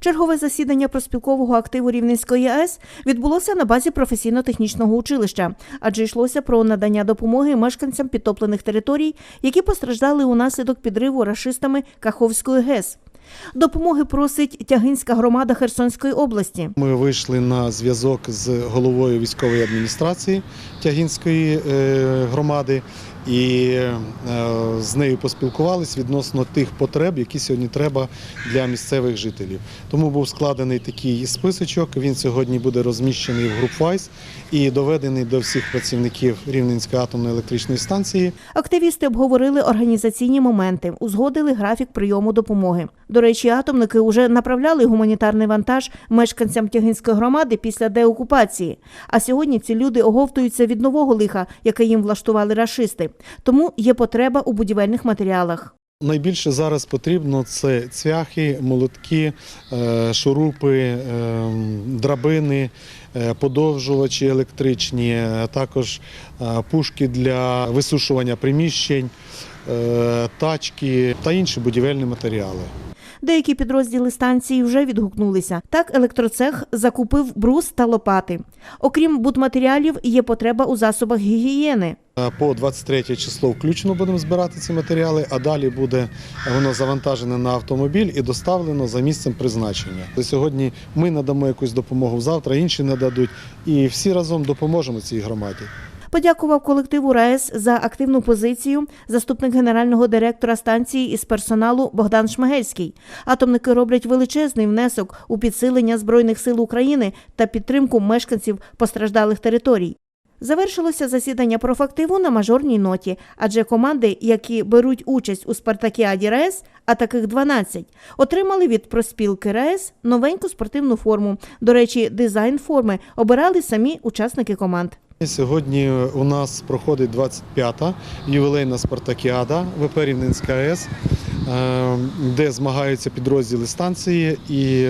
Чергове засідання проспілкового активу Рівненської АЕС відбулося на базі професійно-технічного училища, адже йшлося про надання допомоги мешканцям підтоплених територій, які постраждали унаслідок підриву рашистами Каховської ГЕС. Допомоги просить Тягинська громада Херсонської області. Ми вийшли на зв'язок з головою військової адміністрації Тягінської е, громади і е, з нею поспілкувались відносно тих потреб, які сьогодні треба для місцевих жителів. Тому був складений такий списочок. Він сьогодні буде розміщений в GroupWise і доведений до всіх працівників Рівненської атомної електричної станції. Активісти обговорили організаційні моменти, узгодили графік прийому допомоги. До речі, атомники вже направляли гуманітарний вантаж мешканцям Тягинської громади після деокупації. А сьогодні ці люди оговтуються від нового лиха, яке їм влаштували рашисти. Тому є потреба у будівельних матеріалах. Найбільше зараз потрібно це цвяхи, молотки, е, шурупи, е, драбини, е, подовжувачі електричні, також пушки для висушування приміщень, тачки та інші будівельні матеріали. Деякі підрозділи станції вже відгукнулися. Так, електроцех закупив брус та лопати. Окрім будматеріалів, є потреба у засобах гігієни. Е, По 23 число включно будемо збирати ці матеріали, а далі буде воно завантажене на автомобіль і доставлено за місцем призначення. Сьогодні ми надамо якусь допомогу, завтра інші нададуть, і всі разом допоможемо цій громаді. Подякував колективу РаЕС за активну позицію заступник генерального директора станції із персоналу Богдан Шмигельський. Атомники роблять величезний внесок у підсилення збройних сил України та підтримку мешканців постраждалих територій. Завершилося засідання профактиву на мажорній ноті, адже команди, які беруть участь у спартакіаді РаЕС, а таких 12, отримали від проспілки РаЕС новеньку спортивну форму. До речі, дизайн форми обирали самі учасники команд. Сьогодні у нас проходить 25-та ювілейна спартакіада ВП Рівненська АЕС, е, де змагаються підрозділи станції. І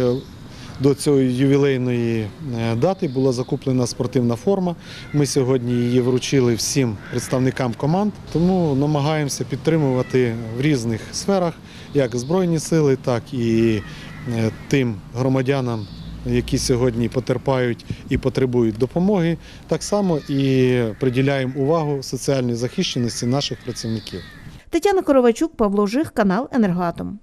до цієї ювілейної е, дати була закуплена спортивна форма. Ми сьогодні її вручили всім представникам команд, тому намагаємося підтримувати в різних сферах, як Збройні сили, так і е, тим громадянам, які сьогодні потерпають і потребують допомоги, так само і приділяємо увагу соціальній захищеності наших працівників. Тетяна Коровачук, Павло Жих, канал Енергоатом.